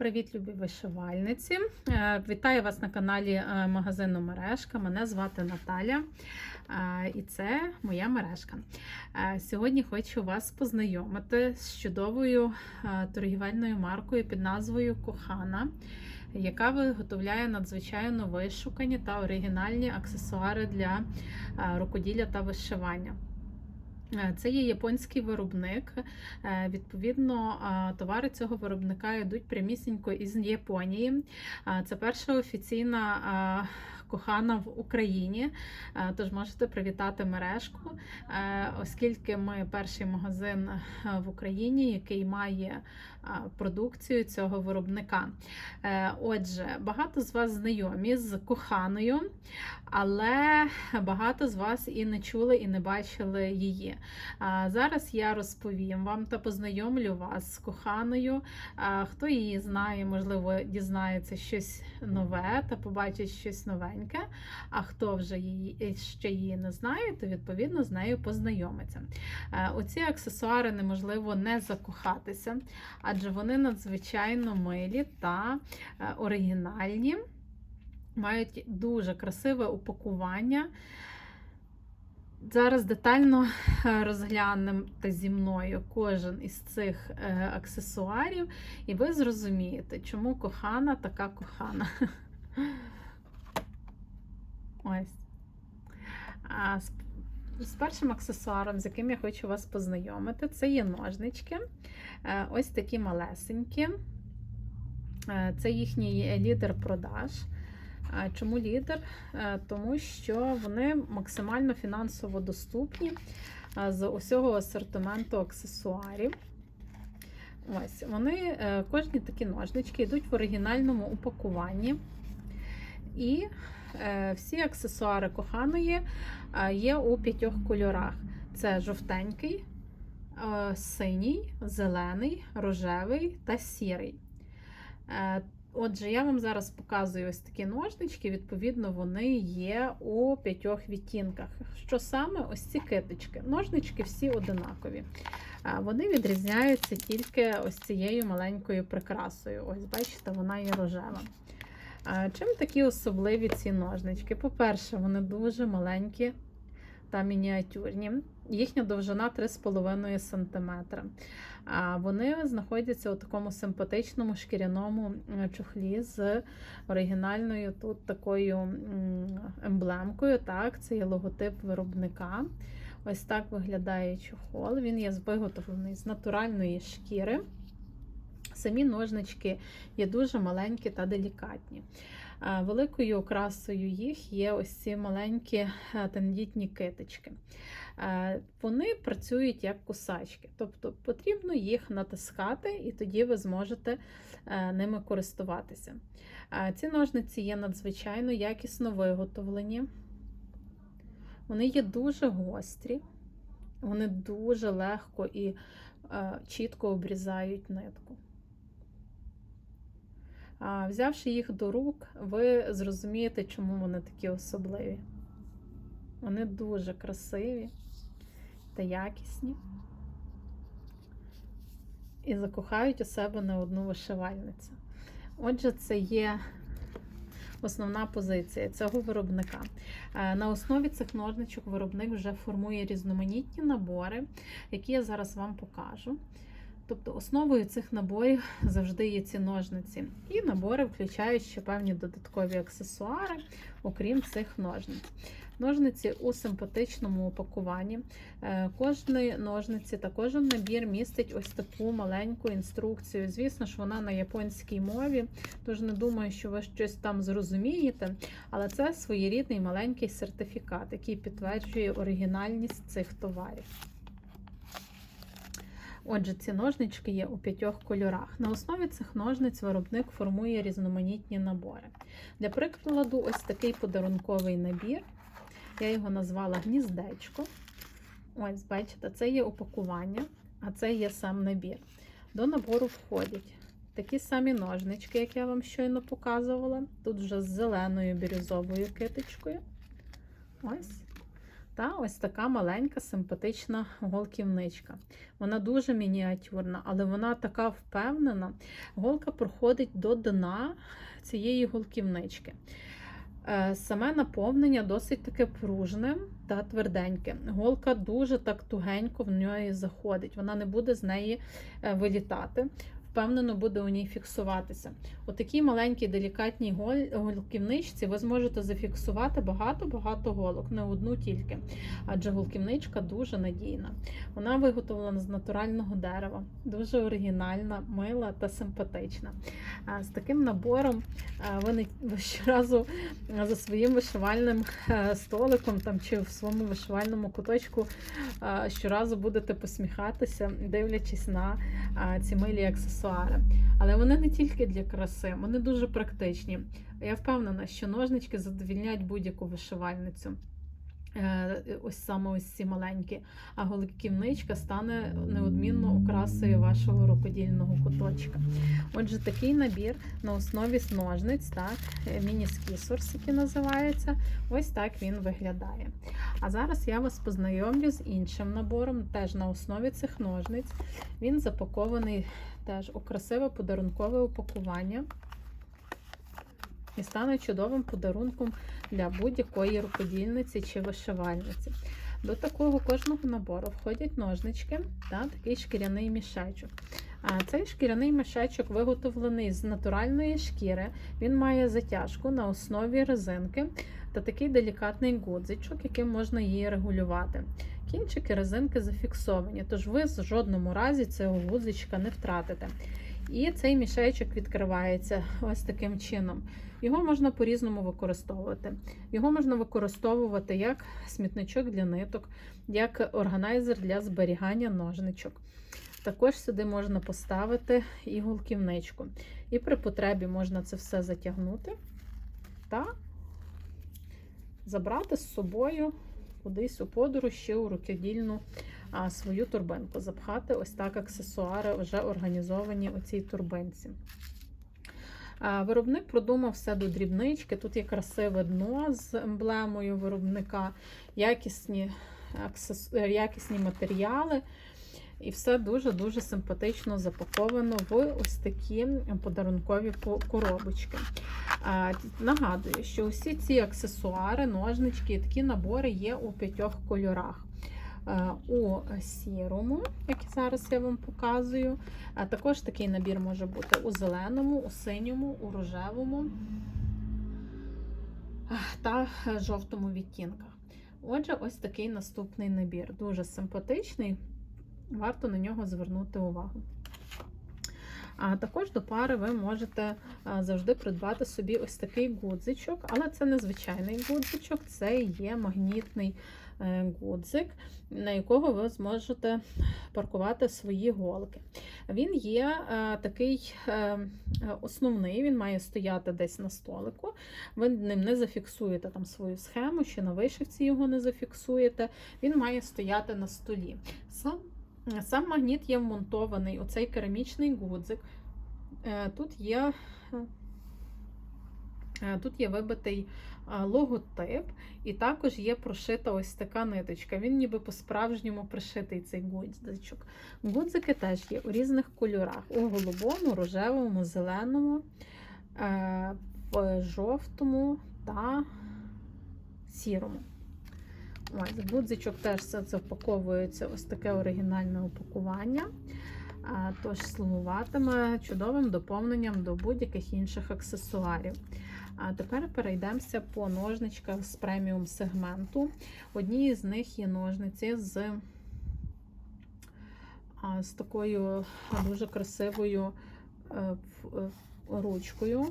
Привіт, любі вишивальниці! Е, Вітаю вас на каналі е, магазину Мережка. Мене звати Наталя, е, і це моя мережка. Сьогодні хочу вас познайомити з чудовою торгівельною маркою під назвою Кохана, яка виготовляє надзвичайно вишукані та оригінальні аксесуари для рукоділля та вишивання. Е, Це є японський виробник. Е, Відповідно, товари цього виробника йдуть прямісінько із Японії. Це перша офіційна кохана в Україні. Е, Тож можете привітати мережку, е, оскільки ми перший магазин е, в Україні, який має продукцію цього виробника. Отже, багато з вас знайомі з коханою, але багато з вас і не чули, і не бачили її. Зараз я розповім вам та познайомлю вас з коханою. Хто її знає, можливо, дізнається щось нове та побачить щось новеньке. А хто вже її ще її не знає, то відповідно з нею познайомиться. Е, Оці аксесуари неможливо не закохатися, адже вони надзвичайно милі та е, оригінальні. Мають дуже красиве упакування. Зараз детально е, розглянете зі мною кожен із цих е, аксесуарів, і ви зрозумієте, чому кохана така кохана. Ось. А з, з першим аксесуаром, з яким я хочу вас познайомити, це є ножнички. Е, Ось такі малесенькі. Е, Це їхній лідер продаж. Чому лідер? Е, Тому що вони максимально фінансово доступні з усього асортименту аксесуарів. Ось вони, кожні такі ножнички йдуть в оригінальному упакуванні. І всі аксесуари коханої е, є у п'ятьох кольорах: це жовтенький, е, синій, зелений, рожевий та сірий. Е, Отже, я вам зараз показую ось такі ножнички, відповідно, вони є у п'ятьох відтінках. Що саме ось ці китички? Ножнички всі одинакові. Вони відрізняються тільки ось цією маленькою прикрасою. Ось, бачите, вона є рожева. Чим такі особливі ці ножнички? По-перше, вони дуже маленькі та мініатюрні. Їхня довжина 3,5 см. А Вони знаходяться у такому симпатичному шкіряному е, чохлі з оригінальною тут такою емблемкою. Так, це є логотип виробника. Ось так виглядає чохол. Він є виготовлений з натуральної шкіри. Самі ножнички є дуже маленькі та делікатні. Великою окрасою їх є ось ці маленькі е, тендітні китички. Е, Вони працюють як кусачки, тобто потрібно їх натискати, і тоді ви зможете е, ними користуватися. Ці ножниці є надзвичайно якісно виготовлені. Вони є дуже гострі, вони дуже легко і чітко обрізають нитку. Взявши їх до рук, ви зрозумієте, чому вони такі особливі. Вони дуже красиві та якісні. І закохають у себе не одну вишивальницю. Отже, це є основна позиція цього виробника. Е, На основі цих ножничок виробник вже формує різноманітні набори, які я зараз вам покажу. Тобто основою цих наборів завжди є ці ножниці. І набори включають ще певні додаткові аксесуари, окрім цих ножниць. Ножниці у симпатичному упакуванні. Е, Кожної ножниці та кожен набір містить ось таку маленьку інструкцію. Звісно ж, вона на японській мові, тож не думаю, що ви щось там зрозумієте, але це своєрідний маленький сертифікат, який підтверджує оригінальність цих товарів. Отже, ці ножнички є у п'ятьох кольорах. На основі цих ножниць виробник формує різноманітні набори. Для прикладу, ось такий подарунковий набір. Я його назвала гніздечко. Ось, бачите, це є упакування, а це є сам набір. До набору входять такі самі ножнички, як я вам щойно показувала. Тут вже з зеленою бірюзовою китичкою. Ось. Та ось така маленька симпатична голківничка. Вона дуже мініатюрна, але вона така впевнена. Голка проходить до дна цієї голківнички. Е, Саме наповнення досить таке пружне та тверденьке. Голка дуже так тугенько в неї заходить, вона не буде з неї е, вилітати. Впевнено, буде у ній фіксуватися. У такій маленькій делікатній голківничці ви зможете зафіксувати багато-багато голок, не одну тільки. Адже голківничка дуже надійна. Вона виготовлена з натурального дерева, дуже оригінальна, мила та симпатична. З таким набором ви щоразу за своїм вишивальним е, столиком там, чи в своєму вишивальному куточку щоразу будете посміхатися, дивлячись на ці милі аксесуари. Але вони не тільки для краси, вони дуже практичні. Я впевнена, що ножнички задовільняють будь-яку вишивальницю. Е, Ось саме ось ці маленькі, а голківничка стане неодмінно окрасою вашого рукодільного куточка. Отже, такий набір на основі ножниць, так, е, міні-скісорс, який називається, ось так він виглядає. А зараз я вас познайомлю з іншим набором, теж на основі цих ножниць. Він запакований теж у красиве подарункове упакування і стане чудовим подарунком для будь-якої рукодільниці чи вишивальниці. До такого кожного набору входять ножнички та такий шкіряний мішечок. Цей шкіряний мішечок виготовлений з натуральної шкіри. Він має затяжку на основі резинки та такий делікатний гудзичок, яким можна її регулювати. Кінчики резинки зафіксовані, тож ви в жодному разі цього гудзичка не втратите. І цей мішечок відкривається ось таким чином. Його можна по-різному використовувати. Його можна використовувати як смітничок для ниток, як органайзер для зберігання ножничок. Також сюди можна поставити і голківничку. І при потребі можна це все затягнути та забрати з собою кудись у подорож чи у рукодільну свою турбинку. Запхати ось так аксесуари вже організовані у цій турбинці. Виробник продумав все до дрібнички. Тут є красиве дно з емблемою виробника, якісні, е, якісні матеріали. І все дуже-дуже симпатично запаковано в ось такі подарункові коробочки. Нагадую, що усі ці аксесуари, ножнички, такі набори є у п'ятьох кольорах. У сірому, як зараз я вам показую. Також такий набір може бути у зеленому, у синьому, у рожевому та жовтому відтінках. Отже, ось такий наступний набір. Дуже симпатичний, варто на нього звернути увагу. А також до пари ви можете завжди придбати собі ось такий гудзичок, але це не звичайний гудзичок, це є магнітний е, гудзик, на якого ви зможете паркувати свої голки. Він є е, такий е, основний, він має стояти десь на столику. Ви ним не зафіксуєте там свою схему, ще на вишивці його не зафіксуєте. Він має стояти на столі. Сам Сам магніт є вмонтований у цей керамічний гудзик. Е, Тут є, е, тут є вибитий е, логотип, і також є прошита ось така ниточка. Він ніби по-справжньому пришитий цей гудзичок. Гудзики теж є у різних кольорах: у голубому, рожевому, зеленому, в жовтому та сірому. Ось, гудзичок теж все запаковується ось таке оригінальне упакування. Тож слугуватиме чудовим доповненням до будь-яких інших аксесуарів. А тепер перейдемося по ножничках з преміум сегменту. Одні з них є ножниці з, з такою дуже красивою е, е, ручкою.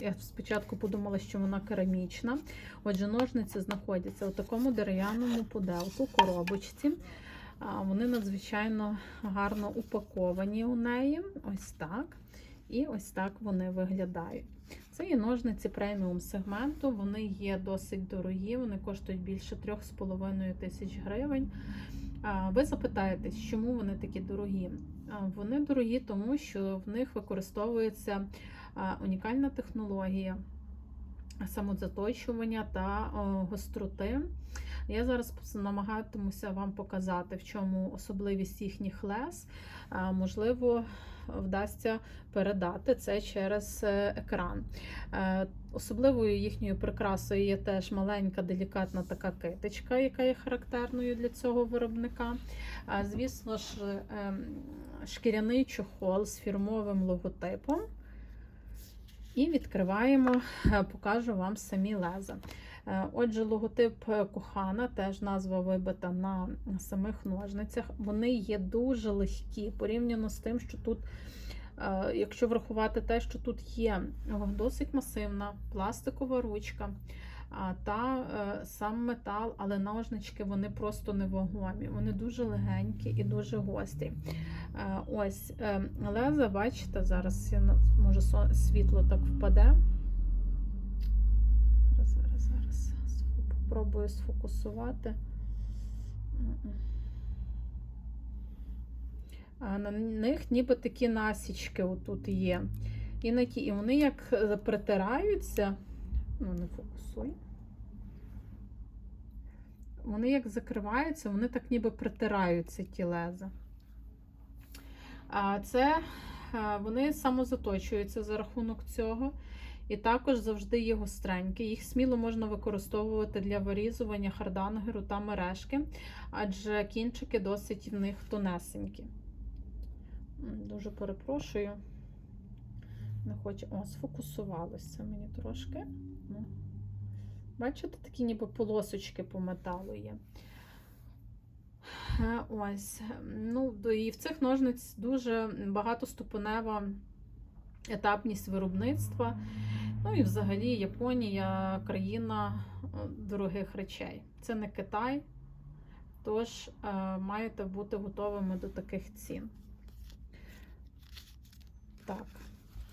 Я спочатку подумала, що вона керамічна. Отже, ножниці знаходяться у такому дерев'яному пуделку, коробочці. Вони надзвичайно гарно упаковані у неї. Ось так. І ось так вони виглядають. Це є ножниці преміум сегменту. Вони є досить дорогі, вони коштують більше 3,5 тисяч гривень. Ви запитаєтесь, чому вони такі дорогі? Вони дорогі, тому що в них використовується унікальна технологія самозаточування та гостроти. Я зараз намагатимуся вам показати, в чому особливість їхніх лез. Е, Можливо, вдасться передати це через е, екран. Е, Особливою їхньою прикрасою є теж маленька делікатна така китичка, яка є характерною для цього виробника. Звісно ж, ем, шкіряний чохол з фірмовим логотипом. І відкриваємо, е, покажу вам самі леза. Е, Отже, логотип Кохана, теж назва вибита на самих ножницях. Вони є дуже легкі порівняно з тим, що тут, е, якщо врахувати те, що тут є досить масивна пластикова ручка. Та е, сам метал, але ножнички вони просто невагомі. Вони дуже легенькі і дуже гострі. Е, Ось е, леза, бачите, зараз я може світло так впаде. Зараз, зараз, зараз. Попробую сфокусувати. А на них ніби такі насічки отут є. І, на ті, і вони як притираються. Ну, не фокусуй. Вони як закриваються, вони так ніби притираються ті леза. А це е, вони самозаточуються за рахунок цього. І також завжди є гостренькі. Їх сміло можна використовувати для вирізування хардангеру та мережки, адже кінчики досить в них тонесенькі. Дуже перепрошую. Не хочу. О, сфокусувалося мені трошки. Бачите, такі ніби полосочки по металу є. Е, Ось. Ну, і в цих ножниць дуже багатоступенева етапність виробництва. Ну і взагалі Японія країна е, дорогих речей. Це не Китай, тож е, маєте бути готовими до таких цін. Так,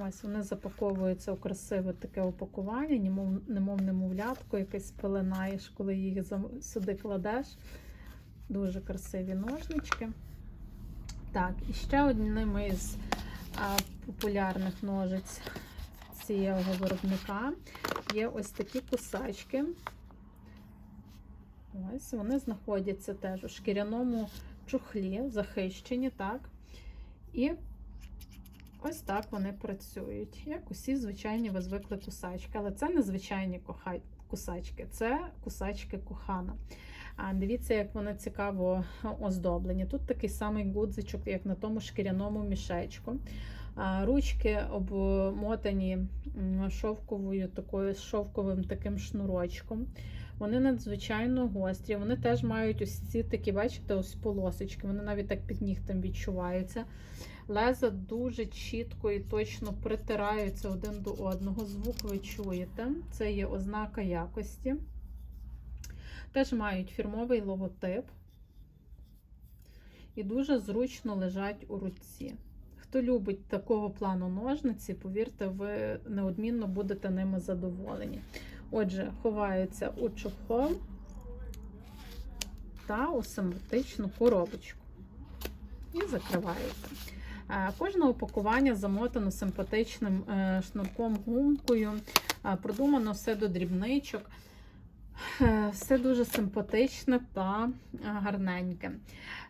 ось вони запаковуються у красиве таке упакування, немов, немов немовлятко, якесь пеленаєш, коли їх сюди кладеш. Дуже красиві ножнички. Так, і ще одним із а, популярних ножиць цього виробника є ось такі кусачки. Ось вони знаходяться теж у шкіряному чохлі, захищені, так. І ось так вони працюють. Як усі звичайні ви звикли кусачки. Але це не звичайні кусачки, це кусачки кохана. А дивіться, як вони цікаво оздоблені. Тут такий самий гудзичок, як на тому шкіряному мішечку. Ручки обмотані шовковою такою шовковим таким шнурочком. Вони надзвичайно гострі. Вони теж мають ось ці такі, бачите, ось полосочки. Вони навіть так під нігтем відчуваються. Леза дуже чітко і точно притираються один до одного. Звук ви чуєте. Це є ознака якості. Теж мають фірмовий логотип і дуже зручно лежать у руці. Хто любить такого плану ножниці, повірте, ви неодмінно будете ними задоволені. Отже, ховаються у чохол та у симпатичну коробочку. І закриваються. Е, Кожне упакування замотано симпатичним е, шнурком гумкою, Е, продумано все до дрібничок. Е, Все дуже симпатичне та е, гарненьке.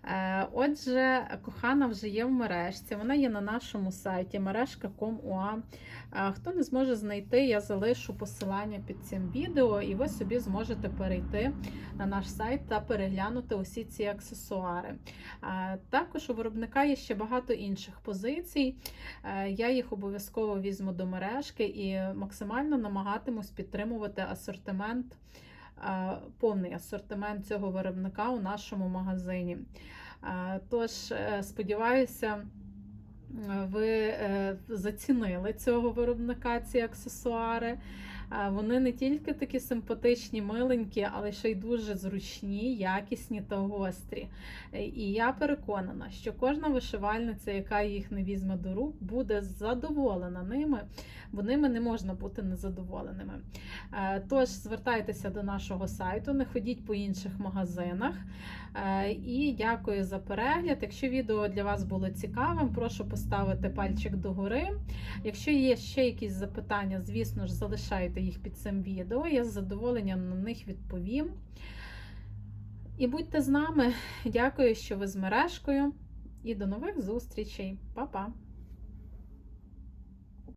Е, Отже, кохана вже є в мережці. Вона є на нашому сайті мережка.com.ua. Хто не зможе знайти, я залишу посилання під цим відео, і ви собі зможете перейти на наш сайт та переглянути усі ці аксесуари. Також у виробника є ще багато інших позицій. Я їх обов'язково візьму до мережки і максимально намагатимусь підтримувати асортимент повний асортимент цього виробника у нашому магазині. Тож, е, сподіваюся, е, ви е, зацінили цього виробника ці аксесуари. Вони не тільки такі симпатичні, миленькі, але ще й дуже зручні, якісні та гострі. Е, І я переконана, що кожна вишивальниця, яка їх не візьме до рук, буде задоволена ними, бо ними не можна бути незадоволеними. Е, Тож звертайтеся до нашого сайту, не ходіть по інших магазинах. Е, І дякую за перегляд. Якщо відео для вас було цікавим, прошу поставити пальчик догори. Якщо є ще якісь запитання, звісно ж, залишайте їх під цим відео. Я з задоволенням на них відповім. І будьте з нами. Дякую, що ви з мережкою. І до нових зустрічей. Па-па!